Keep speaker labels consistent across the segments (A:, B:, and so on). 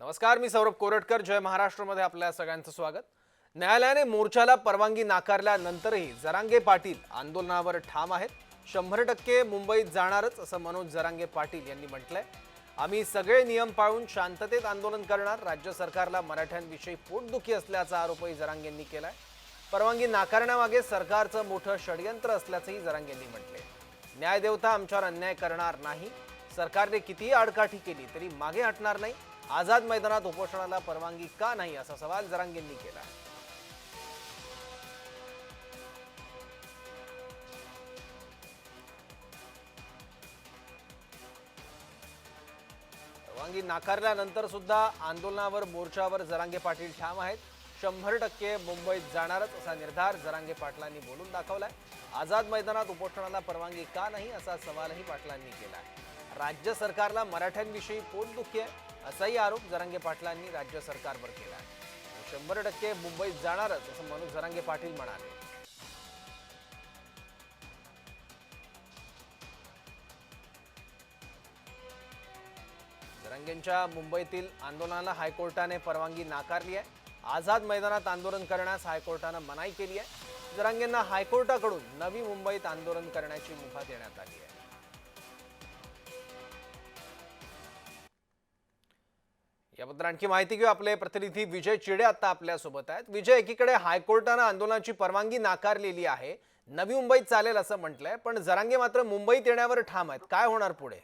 A: नमस्कार मी सौरभ कोरटकर जय महाराष्ट्रमध्ये आपल्या सगळ्यांचं स्वागत. न्यायालयाने मोर्चाला परवानगी नाकारल्यानंतरही जरांगे पाटील आंदोलनावर ठाम आहेत. शंभर टक्के मुंबईत जाणारच असं मनोज जरांगे पाटील यांनी म्हटलंय. आम्ही सगळे नियम पाळून शांततेत आंदोलन करणार राज्य सरकारला मराठ्यांविषयी पोटदुखी असल्याचा आरोपही जरांगेंनी केलाय. परवानगी नाकारण्यामागे सरकारचं मोठं षडयंत्र असल्याचंही जरांगेंनी म्हटले न्यायदेवता आमच्यावर अन्याय करणार नाही. सरकारने कितीही आडकाठी केली तरी मागे हटणार नाही. आझाद मैदानात उपोषणाला परवानगी का नाही असा सवाल जरांगेंनी केला. परवानगी नाकारल्यानंतर सुद्धा आंदोलनावर मोर्चावर जरांगे पाटील ठाम आहेत. शंभर टक्के मुंबईत जाणारच असा निर्धार जरांगे पाटलांनी बोलून दाखवलाय. आझाद मैदानात उपोषणाला परवानगी का नाही असा सवालही पाटलांनी केला राज्य सरकारला मराठ्यांविषयी पोटदुखी आहे? असाही आरोप जरांगे पाटलांनी राज्य सरकारवर केला आहे. शंभर टक्के मुंबईत जाणारच असं मनोज जरांगे पाटील म्हणाले. जरांगेंच्या मुंबईतील आंदोलनाला हायकोर्टाने परवानगी नाकारली आहे. आझाद मैदानात आंदोलन करण्यास हायकोर्टानं मनाई केली आहे. जरांगेंना हायकोर्टाकडून नवी मुंबईत आंदोलन करण्याची मुभा देण्यात आली आहे. याबद्दल आणखी माहिती घेऊ. आपले प्रतिनिधी विजय चिडे आता आपल्यासोबत आहेत. विजय एकीकडे हायकोर्टानं आंदोलनाची परवानगी नाकारलेली आहे. नवी मुंबईत चालेल असं म्हटलंय पण जरांगे मात्र मुंबईत येण्यावर ठाम आहेत. काय होणार पुढे?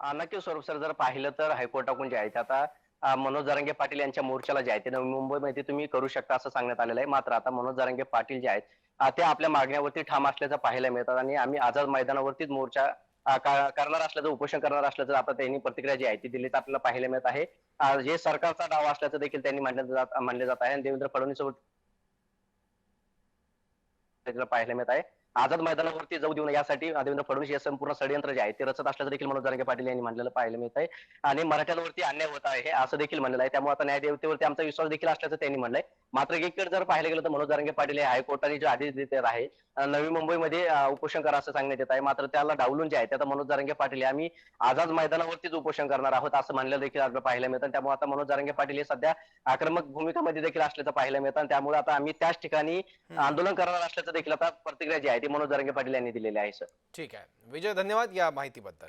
B: नक्की स्वरूप सर जर पाहिलं तर हायकोर्टाकडून जे आहे. ते आता मनोज जरांगे पाटील यांच्या मोर्चाला जे आहे ते नवी मुंबईमध्ये तुम्ही करू शकता असं सांगण्यात आलेलं आहे. मात्र आता मनोज जरांगे पाटील जे आहेत ते आपल्या मागण्यावरती ठाम असल्याचं पाहायला मिळतात. आणि आम्ही आझाद मैदानावरतीच मोर्चा करणार असल्याचं उपोषण करणार असल्याचं आता त्यांनी प्रतिक्रिया जी आहे ती दिल्लीत आपल्याला पाहायला मिळत आहे. जे सरकारचा डाव असल्याचं देखील त्यांनी मानलं जात मानले जात आहे. आणि देवेंद्र फडणवीस पाहायला मिळत आहे. आझाद मैदानावरती जाऊ देऊ नये यासाठी देवेंद्र फडणवीस हे संपूर्ण षडयंत्र जे आहे ते रचत असल्याचं देखील मनोज जरांगे पाटील यांनी म्हणलेलं पाहायला मिळत आहे आणि मराठ्यांवरती अन्याय होत आहे असं देखील म्हणलेलं आहे. त्यामुळे आता न्यायदेवतेवरती आमचा विश्वास देखील असल्याचं त्यांनी म्हणलंय. मात्र एकीकडे जर पाहायला गेलं तर मनोज जरांगे पाटील हे हायकोर्टाने जे आदेश देत आहे नवी मुंबईमध्ये उपोषण करा असं सांगण्यात येत आहे. मात्र त्याला डावलून जे आहे ते आता मनोज जरांगे पाटील हे आम्ही आझाद मैदानावरतीच उपोषण करणार आहोत असं म्हणलेलं देखील आपल्याला पाहायला मिळतं. त्यामुळे आता मनोज जरांगे पाटील हे सध्या आक्रमक भूमिकामध्ये देखील असल्याचं पाहायला मिळतं. त्यामुळे आता आम्ही त्याच ठिकाणी आंदोलन करणार असल्याचं देखील आता प्रतिक्रिया जी आहे ती मनोज जरांगे पाटील यांनी दिलेली आहे सर.
A: ठीक आहे. विजय धन्यवाद या माहितीबद्दल.